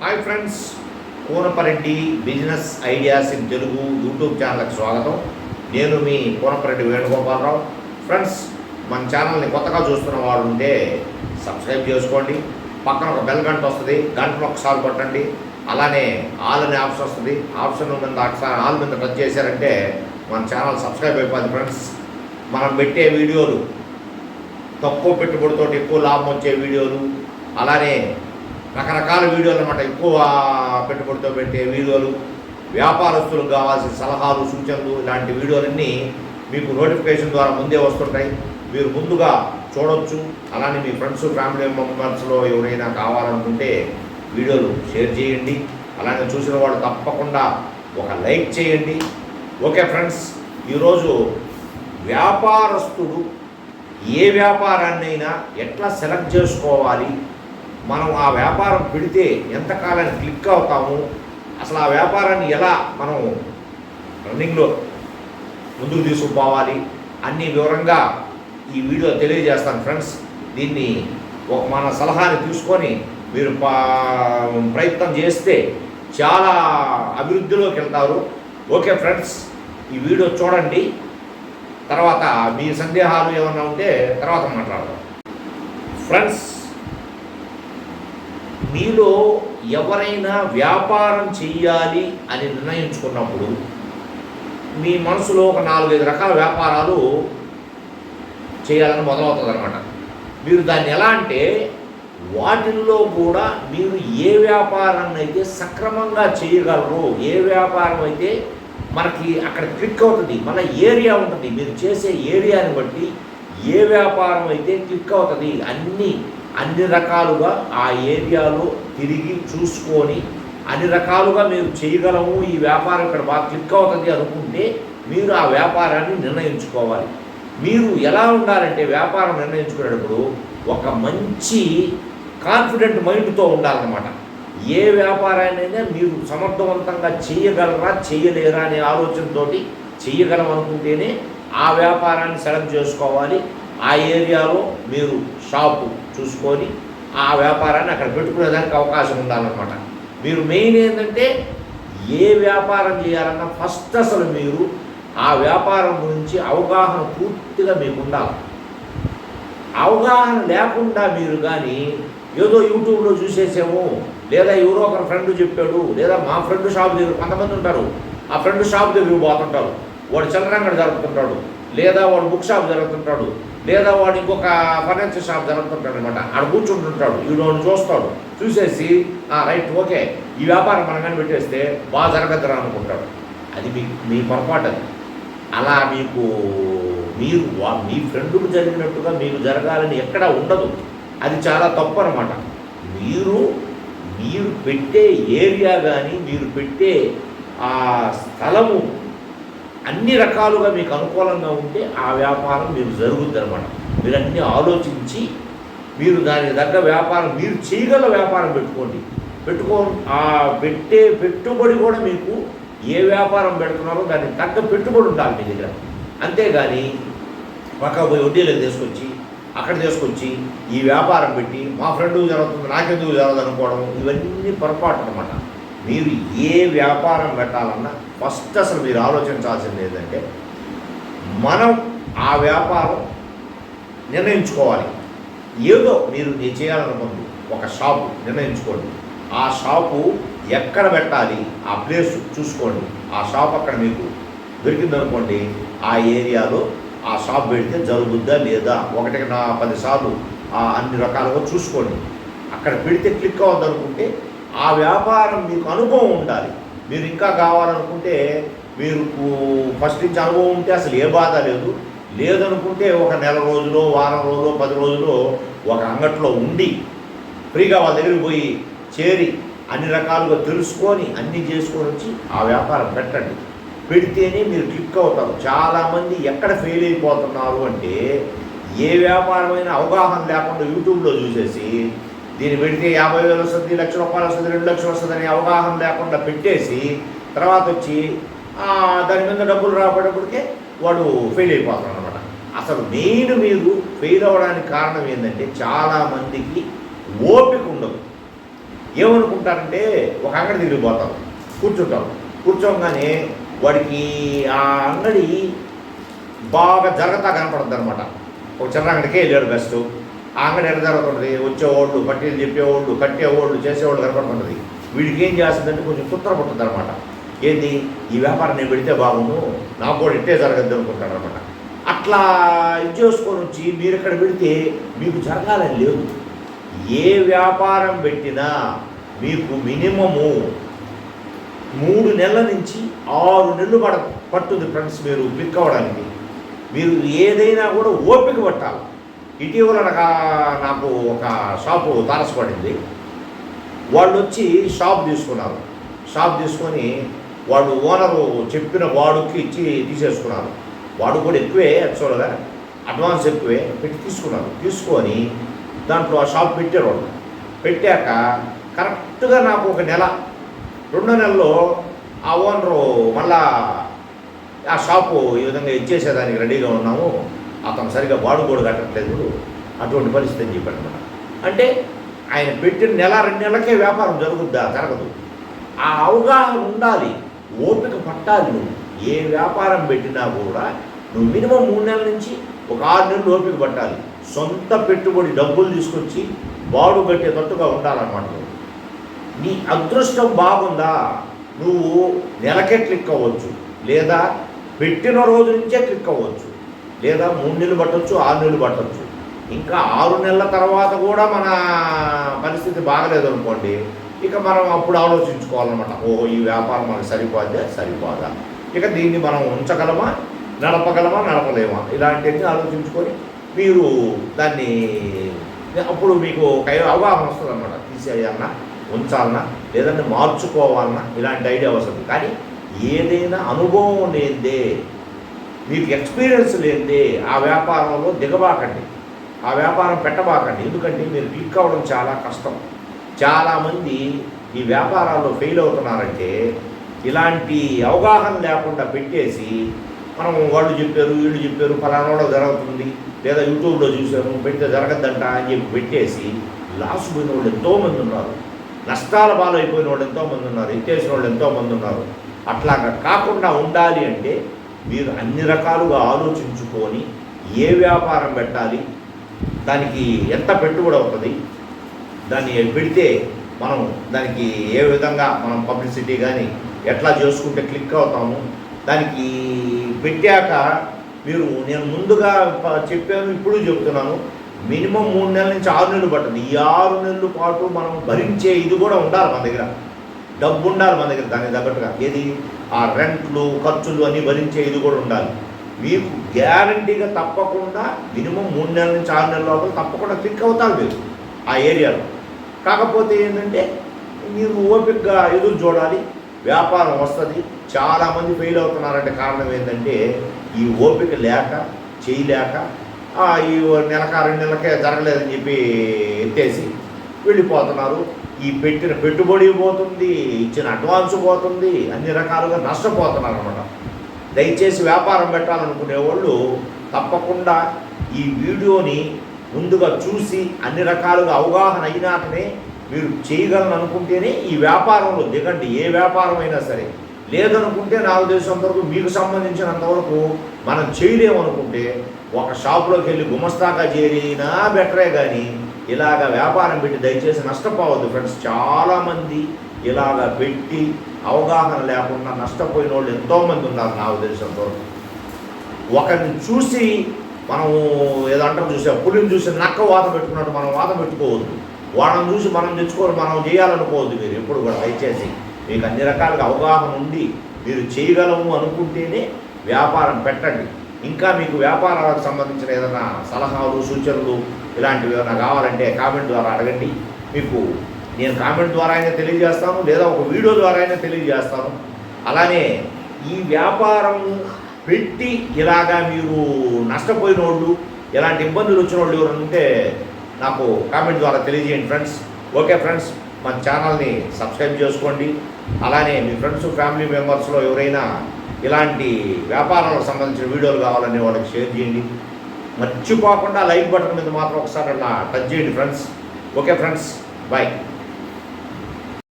Hi friends Koonapareddy business ideas in Telugu YouTube ఛానల్కి స్వాగతం. నేను మీ కూనపరెడ్డి వేణుగోపాలరావు. ఫ్రెండ్స్ మన ఛానల్ని కొత్తగా చూస్తున్న వారు ఉంటే సబ్స్క్రైబ్ చేసుకోండి. పక్కన ఒక బెల్ గంట వస్తుంది గంటను ఒకసారి కొట్టండి. అలానే ఆల్ అనే ఆప్షన్ వస్తుంది. ఆప్షన్ మీద ఒకసారి ఆల్ మీద టచ్ చేశారంటే మన ఛానల్ సబ్స్క్రైబ్ అయిపోద్ది ఫ్రెండ్స్. మనం పెట్టే వీడియోలు తక్కువ పెట్టుబడితో ఎక్కువ లాభం వచ్చే వీడియోలు అలానే రకరకాల వీడియోలు అనమాట ఎక్కువ పెట్టుబడితో పెట్టే వీడియోలు వ్యాపారస్తులకు కావాల్సిన సలహాలు సూచనలు ఇలాంటి వీడియోలన్నీ మీకు నోటిఫికేషన్ ద్వారా ముందే వస్తుంటాయి. మీరు ముందుగా చూడొచ్చు. అలానే మీ ఫ్రెండ్స్ ఫ్యామిలీ మెంబర్స్లో ఎవరైనా కావాలనుకుంటే వీడియోలు షేర్ చేయండి. అలానే చూసిన వాళ్ళు తప్పకుండా ఒక లైక్ చేయండి. ఓకే ఫ్రెండ్స్ ఈరోజు వ్యాపారస్తుడు ఏ వ్యాపారాన్నైనా ఎట్లా సెలెక్ట్ చేసుకోవాలి? మనం ఆ వ్యాపారం పెడితే ఎంతకాలం క్లిక్ అవుతాము? అసలు ఆ వ్యాపారాన్ని ఎలా మనం రన్నింగ్లో ముందుకు తీసుకుపోవాలి? అన్ని వివరంగా ఈ వీడియో తెలియజేస్తాను ఫ్రెండ్స్. దీన్ని ఒక మన సలహాని తీసుకొని మీరు పా- ప్రయత్నం చేస్తే చాలా అభివృద్ధిలోకి వెళ్తారు. ఓకే ఫ్రెండ్స్ ఈ వీడియో చూడండి. తర్వాత మీ సందేహాలు ఏమైనా ఉంటే తర్వాత మాట్లాడదాం. ఫ్రెండ్స్ మీలో ఎవరైనా వ్యాపారం చెయ్యాలి అని నిర్ణయించుకున్నప్పుడు మీ మనసులో ఒక నాలుగైదు రకాల వ్యాపారాలు చేయాలని మొదలవుతుంది అనమాట మీరు దాన్ని ఎలా అంటే వాటిల్లో కూడా మీరు ఏ వ్యాపారాన్ని అయితే సక్రమంగా చేయగలరు ఏ వ్యాపారం అయితే మనకి అక్కడ క్లిక్ అవుతుంది మన ఏరియా ఉంటుంది మీరు చేసే ఏరియాని బట్టి ఏ వ్యాపారం అయితే క్లిక్ అవుతుంది అన్నీ అన్ని రకాలుగా ఆ ఏరియాలో తిరిగి చూసుకొని అన్ని రకాలుగా మేము చేయగలము ఈ వ్యాపారం ఇక్కడ బాగా క్లిక్ అవుతుంది అనుకుంటే మీరు ఆ వ్యాపారాన్ని నిర్ణయించుకోవాలి. మీరు ఎలా ఉండాలంటే వ్యాపారం నిర్ణయించుకునేటప్పుడు ఒక మంచి కాన్ఫిడెంట్ మైండ్తో ఉండాలన్నమాట. ఏ వ్యాపారాన్నైనా మీరు సమర్థవంతంగా చేయగలరా చేయలేరా అనే ఆలోచనతో చేయగలం అనుకుంటేనే ఆ వ్యాపారాన్ని సెలెక్ట్ చేసుకోవాలి. ఆ ఏరియాలో మీరు షాపు చూసుకొని ఆ వ్యాపారాన్ని అక్కడ పెట్టుకునేదానికి అవకాశం ఉండాలన్నమాట. మీరు మెయిన్ ఏంటంటే ఏ వ్యాపారం చేయాలన్నా ఫస్ట్ అసలు మీరు ఆ వ్యాపారం గురించి అవగాహన పూర్తిగా మీకు ఉండాలి అవగాహన లేకుండా మీరు కానీ ఏదో యూట్యూబ్లో చూసేసాము లేదా ఎవరో ఒక ఫ్రెండ్ చెప్పాడు లేదా మా ఫ్రెండ్ షాప్ దగ్గర కొంతమంది ఉంటారు ఆ ఫ్రెండ్ షాప్ దగ్గర పోతుంటారు వాడు చల్లరంగడి జరుపుతుంటాడు లేదా వాడు బుక్ షాప్ జరుగుతుంటాడు లేదా వాడు ఇంకొక ఫైనాన్షియల్ షాప్ జరుగుతుంటాడు అనమాట ఆడ కూర్చుంటుంటాడు. వీడు వాడిని చూస్తాడు. చూసేసి "ఆ, రైట్ ఓకే. ఈ వ్యాపారం మనం పెట్టేస్తే బాగా జరగద్దురా అనుకుంటాడు. అది మీ మీ పొరపాటు అది. అలా మీకు మీరు వా- మీ ఫ్రెండ్కు జరిగినట్టుగా మీకు జరగాలని ఎక్కడా ఉండదు. అది చాలా తప్పు అనమాట మీరు మీరు పెట్టే ఏరియా కానీ మీరు పెట్టే ఆ స్థలము అన్ని రకాలుగా మీకు అనుకూలంగా ఉంటే ఆ వ్యాపారం మీరు జరుగుద్ది అనమాట మీరు అన్నీ ఆలోచించి మీరు దానికి తగ్గ వ్యాపారం మీరు చేయగల వ్యాపారం పెట్టుకోండి. పెట్టుకో ఆ పెట్టే పెట్టుబడి కూడా మీకు ఏ వ్యాపారం పెడుతున్నారో దానికి తగ్గ పెట్టుబడి ఉండాలి మీ దగ్గర. అంతేగాని పక్క పోయి వడ్డీలకు తీసుకొచ్చి అక్కడ తీసుకొచ్చి ఈ వ్యాపారం పెట్టి మా ఫ్రెండ్కు జరుగుతుంది నాకెందుకు జరగదు అనుకోవడం ఇవన్నీ పొరపాటు అనమాట మీరు ఏ వ్యాపారం పెట్టాలన్నా ఫస్ట్ అసలు మీరు ఆలోచించాల్సింది ఏంటంటే మనం ఆ వ్యాపారం నిర్ణయించుకోవాలి. ఏదో మీరు నేను చేయాలనుకుంది ఒక షాపు నిర్ణయించుకోండి. ఆ షాపు ఎక్కడ పెట్టాలి? ఆ ప్లేస్ చూసుకోండి. ఆ షాప్ అక్కడ మీకు దొరికిందనుకోండి ఆ ఏరియాలో ఆ షాప్ పెడితే జరుగుద్దా లేదా? ఒకటికి నా పది సార్లు అన్ని రకాలుగా చూసుకోండి. అక్కడ పెడితే క్లిక్ అవ్వద్దనుకుంటే ఆ వ్యాపారం మీకు అనుభవం ఉండాలి. మీరు ఇంకా కావాలనుకుంటే మీరు ఫస్ట్ నుంచి అనుభవం ఉంటే అసలు ఏ బాధ లేదు. లేదనుకుంటే ఒక నెల రోజులో వారం రోజులో పది రోజులో ఒక అంగట్లో ఉండి ఫ్రీగా వాళ్ళ దగ్గరికి పోయి చేరి అన్ని రకాలుగా తెలుసుకొని అన్నీ చేసుకొని వచ్చి ఆ వ్యాపారం పెట్టండి. పెడితేనే మీరు క్లిక్ అవుతారు. చాలామంది ఎక్కడ ఫెయిల్ అయిపోతున్నారు అంటే ఏ వ్యాపారమైన అవగాహన లేకుండా యూట్యూబ్లో చూసేసి దీన్ని పెడితే యాభై వేలు వస్తుంది లక్ష రూపాయలు వస్తుంది రెండు లక్షలు వస్తుంది అవగాహన లేకుండా పెట్టేసి తర్వాత వచ్చి దాని మీద డబ్బులు రాబడేప్పటికే వాడు ఫెయిల్ అయిపోతాడు అనమాట అసలు మెయిన్ మీరు ఫెయిల్ అవ్వడానికి కారణం ఏంటంటే చాలామందికి ఓపిక ఉండదు. ఏమనుకుంటారంటే ఒక అంగడి తిరిగిపోతాం కూర్చుంటాం. కూర్చోగానే వాడికి ఆ అంగడి బాగా జరగతా కనపడుతుంది అనమాట ఒక చిన్న అంగడికే వెళ్ళాడు బెస్ట్. ఆకలి అంగడి ఎక్కడ జరుగుతుంటుంది. వచ్చేవాళ్ళు పట్టీలు చెప్పేవాళ్ళు కట్టేవాళ్ళు చేసేవాళ్ళు కనపడుతుంటుంది. వీడికి ఏం చేస్తుందంటే కొంచెం కుత్ర పుట్టుంది అనమాట ఏంది? ఈ వ్యాపారం నేను పెడితే బాగుండు నాకు కూడా ఇట్టే జరగద్దు అనుకుంటాను అనమాట అట్లా ఇది చేసుకొని వచ్చి మీరు ఇక్కడ పెడితే మీకు జరగాలని లేదు. ఏ వ్యాపారం పెట్టినా మీకు మినిమము మూడు నెలల నుంచి ఆరు నెలలు పడ పట్టుద్ది ఫ్రెండ్స్ మీరు పిక్ అవ్వడానికి మీరు ఏదైనా కూడా ఓపిక పట్టాలి. ఇటీవల నాకు నాకు ఒక షాపు తారసపడింది వాళ్ళు వచ్చి షాప్ తీసుకున్నారు. షాప్ తీసుకొని వాడు ఓనరు చెప్పిన వాడుకి ఇచ్చి తీసేసుకున్నారు. వాడు కూడా ఎక్కువే చూడగా అడ్వాన్స్ ఎక్కువే పెట్టి తీసుకున్నారు. తీసుకొని దాంట్లో ఆ షాప్ పెట్టారు వాళ్ళు. పెట్టాక కరెక్ట్గా నాకు ఒక నెల రెండో నెలలో ఆ ఓనరు మళ్ళా ఆ షాపు ఈ విధంగా ఇచ్చేసేదానికి రెడీగా ఉన్నాము. అతను సరిగా వాడుకోడు కట్టట్లేదు. అటువంటి పరిస్థితి అని చెప్పాడు అనమాట అంటే ఆయన పెట్టిన నెల రెండు నెలలకే వ్యాపారం జరుగుద్దా? జరగదు. ఆ అవగాహన ఉండాలి. ఓపిక పట్టాలి నువ్వు. ఏ వ్యాపారం పెట్టినా కూడా నువ్వు మినిమం మూడు నెలల నుంచి ఒక ఆరు నెలలు ఓపిక పట్టాలి. సొంత పెట్టుబడి డబ్బులు తీసుకొచ్చి బాడు కట్టేటట్టుగా ఉండాలన్నమాట నువ్వు. నీ అదృష్టం బాగుందా? నువ్వు నెలకే క్లిక్ అవ్వచ్చు. లేదా పెట్టిన రోజు నుంచే క్లిక్ అవ్వచ్చు. లేదా మూడు నెలలు పట్టవచ్చు ఆరు నెలలు పట్టవచ్చు ఇంకా ఆరు నెలల తర్వాత కూడా మన పరిస్థితి బాగలేదు అనుకోండి ఇక మనం అప్పుడు ఆలోచించుకోవాలన్నమాట. ఓ ఈ వ్యాపారం మనకు సరిపోద్దా సరిపోదా? ఇక దీన్ని మనం ఉంచగలమా? నడపగలమా? నడపలేమా? ఇలాంటివన్నీ ఆలోచించుకొని మీరు దాన్ని అప్పుడు మీకు ఒక అవగాహన వస్తుంది అనమాట తీసేయాలన్నా ఉంచాలన్నా లేదంటే మార్చుకోవాలన్నా ఇలాంటి ఐడియా వస్తుంది. కానీ ఏదైనా అనుభవం లేదే మీకు ఎక్స్పీరియన్స్ లేదే ఆ వ్యాపారంలో దిగబాకండి. ఆ వ్యాపారం పెట్టబాకండి. ఎందుకంటే మీరు క్లిక్ అవ్వడం చాలా కష్టం. చాలామంది ఈ వ్యాపారాల్లో ఫెయిల్ అవుతున్నారంటే ఇలాంటి అవగాహన లేకుండా పెట్టేసి మనం వాళ్ళు చెప్పారు వీళ్ళు చెప్పారు ఫలానాలో జరుగుతుంది లేదా యూట్యూబ్లో చూశాను పెడితే జరగద్దంట అని చెప్పి పెట్టేసి లాస్ పోయిన వాళ్ళు ఎంతోమంది ఉన్నారు. నష్టాల పాలైపోయిన వాళ్ళు ఎంతోమంది ఉన్నారు. ఎత్తేసిన వాళ్ళు ఎంతోమంది ఉన్నారు. అట్లాగా కాకుండా ఉండాలి అంటే మీరు అన్ని రకాలుగా ఆలోచించుకొని ఏ వ్యాపారం పెట్టాలి దానికి ఎంత పెట్టుబడి అవుతుంది దాన్ని పెడితే మనం దానికి ఏ విధంగా మనం పబ్లిసిటీ కానీ ఎట్లా చేసుకుంటే క్లిక్ అవుతాము దానికి పెట్టాక మీరు నేను ముందుగా చెప్పాను ఇప్పుడు చెప్తున్నాను. మినిమం మూడు నెలల నుంచి ఆరు నెలలు పడుతుంది. ఈ ఆరు నెలల పాటు మనం భరించే ఇది కూడా ఉండాలి మన దగ్గర. డబ్బు ఉండాలి మన దగ్గర దానికి తగ్గట్టుగా. ఏది? ఆ రెంట్లు ఖర్చులు అన్నీ భరించే ఇది కూడా ఉండాలి. మీకు గ్యారంటీగా తప్పకుండా మినిమం మూడు నెలల నుంచి ఆరు నెలల లోపల తప్పకుండా క్లిక్ అవుతారు మీరు ఆ ఏరియాలో. కాకపోతే ఏంటంటే మీరు ఓపికగా ఎదురు చూడాలి వ్యాపారం వస్తుంది చాలామంది ఫెయిల్ అవుతున్నారంటే కారణం ఏంటంటే ఈ ఓపిక లేక చేయలేక ఈ నెలక రెండు నెలకే జరగలేదని చెప్పి ఎత్తేసి వెళ్ళిపోతున్నారు. ఈ పెట్టిన పెట్టుబడి పోతుంది ఇచ్చిన అడ్వాన్స్ పోతుంది అన్ని రకాలుగా నష్టపోతున్నారు అనమాట దయచేసి వ్యాపారం పెట్టాలనుకునే వాళ్ళు తప్పకుండా ఈ వీడియోని ముందుగా చూసి అన్ని రకాలుగా అవగాహన అయినాకనే మీరు చేయగలను అనుకుంటేనే ఈ వ్యాపారంలో దిగండి. ఏ వ్యాపారం అయినా సరే. లేదనుకుంటే నాలుగు దేశం వరకు మీకు సంబంధించినంతవరకు మనం చేయలేమనుకుంటే ఒక షాపులోకి వెళ్ళి గుమస్తాగా చేరినా బెటరే కానీ ఇలాగ వ్యాపారం పెట్టి దయచేసి నష్టపోవద్దు ఫ్రెండ్స్. చాలామంది ఇలాగ పెట్టి అవగాహన లేకుండా నష్టపోయిన వాళ్ళు ఎంతోమంది ఉన్నారు నా ఉద్దేశంతో ఒకరిని చూసి మనం ఏదంటారు చూసి పులిని చూసి నక్క వాత పెట్టుకున్నట్టు మనం వాత పెట్టుకోవద్దు. వాళ్ళని చూసి మనం తెచ్చుకోవాలి మనం చేయాలనుకోవద్దు మీరు ఎప్పుడు కూడా. దయచేసి మీకు అన్ని రకాలుగా అవగాహన ఉండి మీరు చేయగలము అనుకుంటేనే వ్యాపారం పెట్టండి. ఇంకా మీకు వ్యాపారాలకు సంబంధించిన ఏదైనా సలహాలు సూచనలు ఇలాంటివి ఏమైనా కావాలంటే కామెంట్ ద్వారా అడగండి. మీకు నేను కామెంట్ ద్వారా అయినా తెలియజేస్తాను లేదా ఒక వీడియో ద్వారా అయినా తెలియజేస్తాను. అలానే ఈ వ్యాపారం పెట్టి ఇలాగా మీరు నష్టపోయిన వాళ్ళు ఎలాంటి ఇబ్బందులు వచ్చిన వాళ్ళు ఎవరైనా ఉంటే నాకు కామెంట్ ద్వారా తెలియజేయండి ఫ్రెండ్స్. ఓకే ఫ్రెండ్స్ మన ఛానల్ని సబ్స్క్రైబ్ చేసుకోండి. అలానే మీ ఫ్రెండ్స్ ఫ్యామిలీ మెంబర్స్లో ఎవరైనా ఇలాంటి వ్యాపారాలకు సంబంధించిన వీడియోలు కావాలని వాళ్ళకి షేర్ చేయండి. మర్చిపోకుండా లైక్ బటన్ మీద మాత్రం ఒకసారి అలా టచ్ చేయండి ఫ్రెండ్స్. Okay friends. బాయ్.